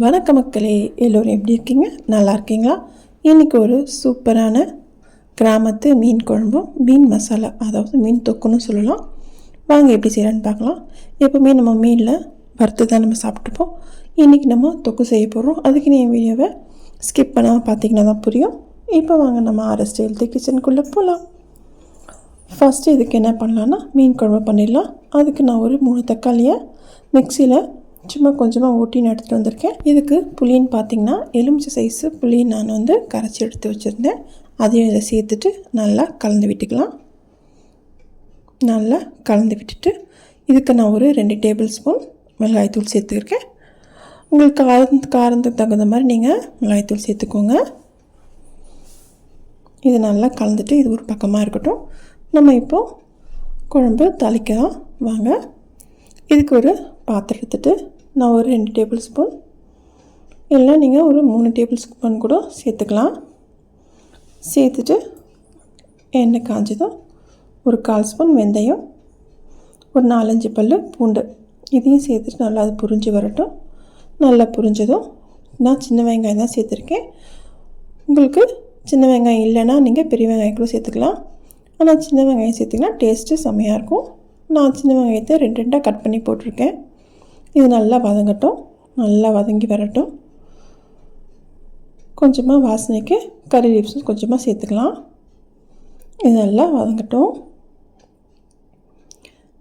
வணக்க மக்களே எல்லோரும் எப்படி இருக்கீங்க? நல்லா இருக்கீங்களா? இன்றைக்கி ஒரு சூப்பரான கிராமத்து மீன் குழம்பும் மீன் மசாலா அதாவது மீன் தொக்குன்னு சொல்லலாம். வாங்க எப்படி செய்கிறேன்னு பார்க்கலாம். எப்போவுமே நம்ம மீனில் வறுத்து தான் நம்ம சாப்பிட்டுப்போம். இன்றைக்கி நம்ம தொக்கு செய்ய போகிறோம் அதுக்கு நீ என் வீடியோவை ஸ்கிப் பண்ணாமல் பார்த்தீங்கன்னா தான் புரியும். இப்போ வாங்க நம்ம ஆர்எஸ் ஹெல்த்தி கிச்சனுக்குள்ளே போகலாம் ஃபஸ்ட்டு இதுக்கு என்ன பண்ணலான்னா மீன் குழம்பு பண்ணிடலாம். அதுக்கு நான் ஒரு மூணு தக்காளியை மிக்சியில் சும்மா கொஞ்சமாக ஊட்டின்னு எடுத்துகிட்டு வந்திருக்கேன். இதுக்கு புளின்னு பார்த்தீங்கன்னா எலுமிச்சை சைஸு புளி நான் வந்து கரைச்சி எடுத்து வச்சுருந்தேன். அதையும் இதை சேர்த்துட்டு நல்லா கலந்து விட்டுக்கலாம். நல்லா கலந்து விட்டுட்டு இதுக்கு நான் ஒரு ரெண்டு டேபிள் ஸ்பூன் மிளகாய்த்தூள் சேர்த்துருக்கேன். உங்களுக்கு காரம் காரத்துக்கு தகுந்த மாதிரி நீங்கள் மிளகாய்த்தூள் சேர்த்துக்கோங்க. இது நல்லா கலந்துட்டு இது ஒரு பக்கமாக இருக்கட்டும். நம்ம இப்போது குழம்பு தாளிக்கலாம். வாங்க. இதுக்கு ஒரு பாத்திரம் எடுத்துட்டு நான் ஒரு ரெண்டு டேபிள் ஸ்பூன் இல்லைனா நீங்கள் ஒரு மூணு டேபிள் ஸ்பூன் கூட சேர்த்துக்கலாம். சேர்த்துட்டு எண்ணெய் காஞ்சதும் ஒரு கால் ஸ்பூன் வெந்தயம் ஒரு நாலஞ்சு பல் பூண்டு. இதையும் சேர்த்துட்டு நல்லா அது புரிஞ்சு வரட்டும். நல்லா புரிஞ்சதும் நான் சின்ன வெங்காயம் தான் சேர்த்துருக்கேன். உங்களுக்கு சின்ன வெங்காயம் இல்லைன்னா நீங்கள் பெரிய வெங்காயம் கூட சேர்த்துக்கலாம். ஆனால் சின்ன வெங்காயம் சேர்த்திங்கன்னா டேஸ்ட்டு செம்மையாக இருக்கும். நான் சின்ன வெங்காயத்தை ரெண்டு ரெண்டாக கட் பண்ணி போட்டிருக்கேன். இது நல்லா வதங்கட்டும். நல்லா வதங்கி வரட்டும். கொஞ்சமாக வாசனைக்கு கறி லீவ்ஸும் கொஞ்சமாக சேர்த்துக்கலாம். இது நல்லா வதங்கட்டும்.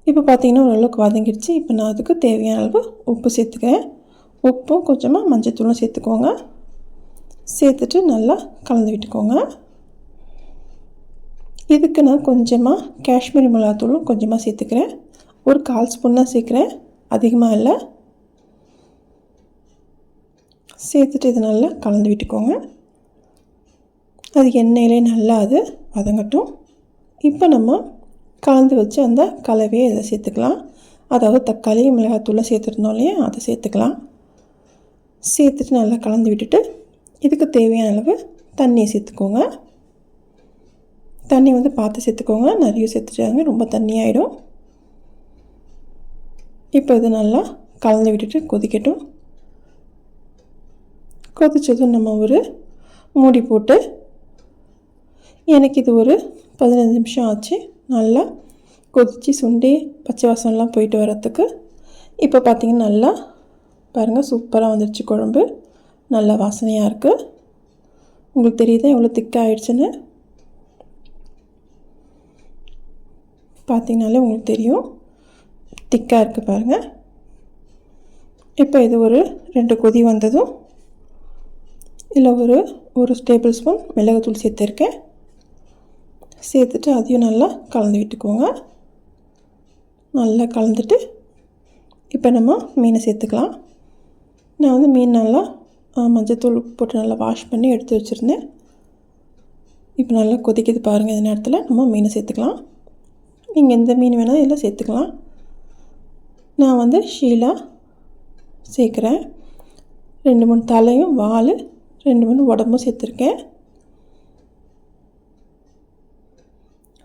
இப்போ பார்த்தீங்கன்னா ஓரளவுக்கு வதங்கிடுச்சு இப்போ நான் அதுக்கு தேவையான அளவு உப்பு சேர்த்துக்கிறேன். உப்பும் கொஞ்சமாக மஞ்சத்தூளும் சேர்த்துக்கோங்க. சேர்த்துட்டு நல்லா கலந்து விட்டுக்கோங்க. இதுக்கு நான் கொஞ்சமாக காஷ்மீரி மிளகாத்தூளும் கொஞ்சமாக சேர்த்துக்கிறேன். ஒரு கால் ஸ்பூன் தான் சேர்க்குறேன். அதிகமாக இல்லை. சேர்த்துட்டு இது நல்லா கலந்து விட்டுக்கோங்க. அது எண்ணெயிலே நல்லா அது வதங்கட்டும். இப்போ நம்ம கலந்து வச்சு அந்த கலவையை இதை சேர்த்துக்கலாம். அதாவது தக்காளி மிளகாத்தூளை சேர்த்துருந்தோம் இல்லையா? அதை சேர்த்துக்கலாம். சேர்த்துட்டு நல்லா கலந்து விட்டுட்டு இதுக்கு தேவையான அளவு தண்ணியை சேர்த்துக்கோங்க. தண்ணி வந்து பார்த்து சேர்த்துக்கோங்க. நிறைய சேர்த்துட்டாங்க. ரொம்ப தண்ணியாயிடும். இப்போ இது நல்லா கலந்து விட்டுட்டு கொதிக்கட்டும். கொதித்ததும் நம்ம ஒரு மூடி போட்டு எனக்கு இது ஒரு பதினஞ்சு நிமிஷம் ஆச்சு. நல்லா கொதித்து சுண்டி பச்சை வாசம்லாம் போயிட்டு வரத்துக்கு இப்போ பார்த்திங்கன்னா நல்லா பாருங்கள் சூப்பராக வந்துடுச்சு குழம்பு. நல்லா வாசனையாக இருக்குது உங்களுக்கு தெரியுதா எவ்வளோ திக்காக ஆயிடுச்சுன்னு பார்த்திங்கனாலே உங்களுக்கு தெரியும். திக்காக இருக்குது பாருங்கள் இப்போ இது ஒரு ரெண்டு கொதி வந்ததும் இதில் ஒரு ஒரு டேபிள் ஸ்பூன் மிளகுத்தூள் சேர்த்துருக்கேன். சேர்த்துட்டு அதையும் நல்லா கலந்து விட்டுக்கோங்க. நல்லா கலந்துட்டு இப்போ நம்ம மீனை சேர்த்துக்கலாம். நான் வந்து மீன் நல்லா மஞ்சத்தூள் போட்டு நல்லா வாஷ் பண்ணி எடுத்து வச்சுருந்தேன். இப்போ நல்லா கொதிக்குது பாருங்கள் இந்த நேரத்தில் நம்ம மீனை சேர்த்துக்கலாம். நீங்கள் எந்த மீன் வேணாலும் இதில் சேர்த்துக்கலாம். நான் வந்து ஷீலா சேர்க்குறேன். ரெண்டு மூணு தலையும் வால் ரெண்டு மூணு உடம்பும் சேர்த்துருக்கேன்.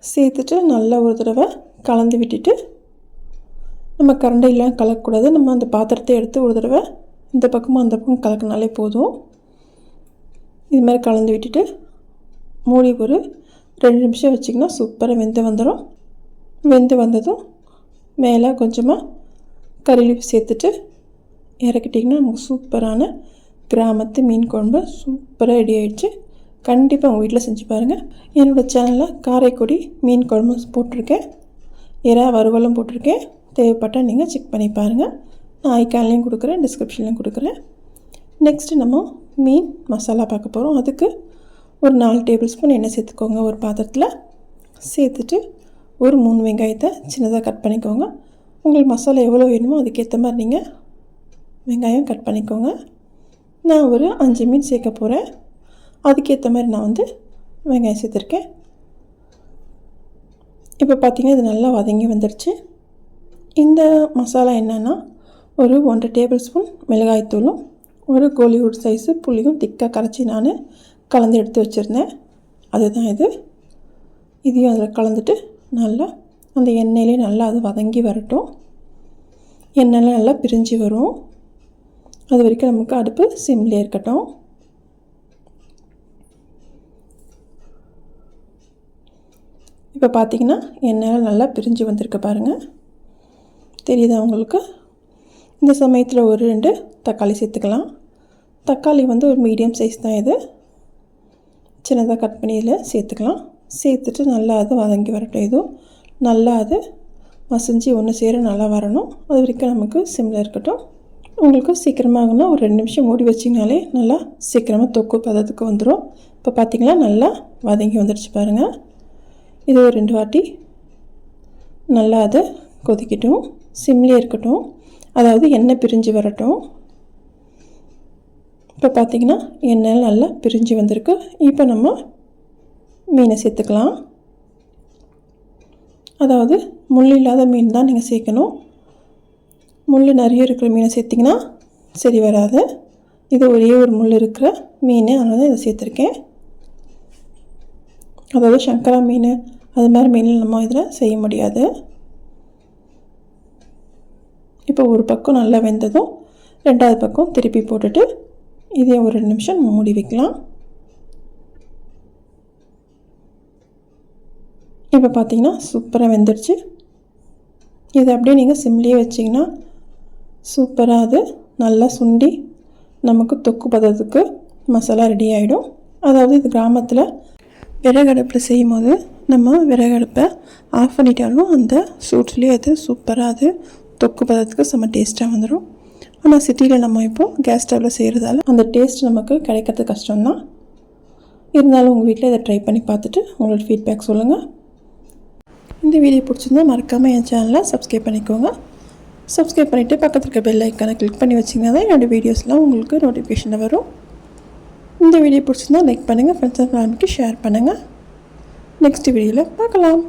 சேர்த்துட்டு நல்லா ஒரு தடவை கலந்து விட்டுட்டு நம்ம கரண்டையெல்லாம் கலக்கக்கூடாது. நம்ம அந்த பாத்திரத்தை எடுத்து ஒரு தடவை இந்த பக்கமும் அந்த பக்கம் கலக்கினாலே போதும். இது மாதிரி கலந்து விட்டுட்டு மூடி ஒரு ரெண்டு நிமிஷம் வச்சிங்கன்னா சூப்பராக வெந்து வந்துடும் வெந்து வந்ததும் மேலே கொஞ்சமாக கறி சேர்த்துட்டு இறக்கிட்டிங்கன்னா நமக்கு சூப்பரான கிராமத்து மீன் குழம்பு சூப்பராக ரெடி ஆகிடுச்சு கண்டிப்பாக உங்கள் வீட்டில் செஞ்சு பாருங்கள் என்னோடய சேனலில் காரைக்குடி மீன் குழம்பு போட்டிருக்கேன். இறா வறுவலும் போட்டிருக்கேன். தேவைப்பட்டால் நீங்கள் செக் பண்ணி பாருங்கள் நான் ஐக்கான்லேயும் கொடுக்குறேன் டிஸ்கிரிப்ஷன்லேயும் கொடுக்குறேன். நெக்ஸ்ட்டு நம்ம மீன் மசாலா பார்க்க போகிறோம் அதுக்கு ஒரு நாலு டேபிள் ஸ்பூன் எண்ணெய் சேர்த்துக்கோங்க ஒரு பாத்திரத்தில். சேர்த்துட்டு ஒரு மூணு வெங்காயத்தை சின்னதாக கட் பண்ணிக்கோங்க. உங்களுக்கு மசாலா எவ்வளோ வேணுமோ அதுக்கேற்ற மாதிரி நீங்கள் வெங்காயம் கட் பண்ணிக்கோங்க. நான் ஒரு அஞ்சு மீன் சேர்க்க போகிறேன். அதுக்கேற்ற மாதிரி நான் வந்து வெங்காயம் சேர்த்துருக்கேன். இப்போ பார்த்திங்கன்னா இது நல்லா வதங்கி வந்துருச்சு. இந்த மசாலா என்னென்னா ஒரு ஒன்றரை டேபிள் ஸ்பூன் மிளகாய்த்தூளும் ஒரு கோலிவுட் சைஸு புளியும் திக்காக கரைச்சி நான் கலந்து எடுத்து வச்சுருந்தேன். அதுதான் இது. இதையும் அதில் கலந்துட்டு நல்லா அந்த எண்ணெயிலே நல்லா அது வதங்கி வரட்டும். எண்ணெய்லாம் நல்லா பிரிஞ்சு வரும். அது வரைக்கும் நமக்கு அடுப்பு சிம்லேயே இருக்கட்டும். இப்போ பார்த்தீங்கன்னா எண்ணெய் நல்லா பிரிஞ்சு வந்திருக்கு பாருங்கள் தெரியுதா உங்களுக்கு? இந்த சமயத்தில் ஒரு ரெண்டு தக்காளி சேர்த்துக்கலாம். தக்காளி வந்து ஒரு மீடியம் சைஸ் தான் இது. சின்னதாக கட் பண்ணி இதில் சேர்த்துக்கலாம். சேர்த்துட்டு நல்லா அது வதங்கி வரட்டும். இதுவும் நல்லா அது மசிஞ்சு ஒன்று சேர நல்லா வரணும். அது வரைக்கும் நமக்கு சிம்மில் இருக்கட்டும். உங்களுக்கு சீக்கிரமாகனா ஒரு ரெண்டு நிமிஷம் மூடி வச்சிங்கனாலே நல்லா சீக்கிரமாக தொக்கு பதத்துக்கு வந்துடும் இப்போ பார்த்திங்களா நல்லா வதங்கி வந்துடுச்சு பாருங்கள் இது ஒரு ரெண்டு வாட்டி நல்லா அதை கொதிக்கட்டும். சிம்லேயே இருக்கட்டும். அதாவது எண்ணெய் பிரிஞ்சு வரட்டும். இப்போ பார்த்திங்கன்னா எண்ணெய் நல்லா பிரிஞ்சு வந்திருக்கு. இப்போ நம்ம மீனை சேர்த்துக்கலாம். அதாவது முள் இல்லாத மீன் தான் நீங்கள் சேர்க்கணும். முள் நிறைய இருக்கிற மீனை சேர்த்திங்கன்னா சரி வராது. இது ஒரே ஒரு முள் இருக்கிற மீன் அதனால தான் இதை சேர்த்துருக்கேன். அதாவது சங்கரா மீன் அது மாதிரி மீன் நம்ம இதில் செய்ய முடியாது. இப்போ ஒரு பக்கம் நல்லா வெந்ததும் ரெண்டாவது பக்கம் திருப்பி போட்டுட்டு இதே ஒரு ரெண்டு நிமிஷம் மூடி வைக்கலாம். இப்போ பார்த்தீங்கன்னா சூப்பராக வெந்துடுச்சு. இது அப்படியே நீங்கள் சிம்லேயே வச்சிங்கன்னா சூப்பராக அது நல்லா சுண்டி நமக்கு தொக்கு பதத்துக்கு மசாலா ரெடி ஆகிடும். அதாவது இது கிராமத்தில் விறகடுப்பில் செய்யும் போது நம்ம விறகடுப்பை ஆஃப் பண்ணிட்டாலும் அந்த சூட்லேயே அது சூப்பராக அது தொக்கு பதத்துக்கு செம்ம டேஸ்ட்டாக வந்துடும். ஆனால் சிட்டியில் நம்ம இப்போது கேஸ் ஸ்டவ்வில் செய்கிறதால அந்த டேஸ்ட் நமக்கு கிடைக்கிறது கஷ்டம்தான். இருந்தாலும் உங்கள் வீட்டில் இதை ட்ரை பண்ணி பார்த்துட்டு உங்களோட ஃபீட்பேக் சொல்லுங்கள். இந்த வீடியோ பிடிச்சிருந்தா மறக்காமல் என் சேனலை சப்ஸ்கிரைப் பண்ணிக்கோங்க. சப்ஸ்கிரைப் பண்ணிவிட்டு பக்கத்தில் இருக்க பெல் ஐக்கானை கிளிக் பண்ணி வச்சிங்கன்னா தான் என்னோடய வீடியோஸ்லாம் உங்களுக்கு நோட்டிஃபிகேஷனில் வரும். இந்த வீடியோ பிடிச்சிருந்தா லைக் பண்ணுங்கள் ஃப்ரெண்ட்ஸ் அண்ட் ஃபேமிலிக்கு ஷேர் பண்ணுங்கள் நெக்ஸ்ட் வீடியோவில் பார்க்கலாம்.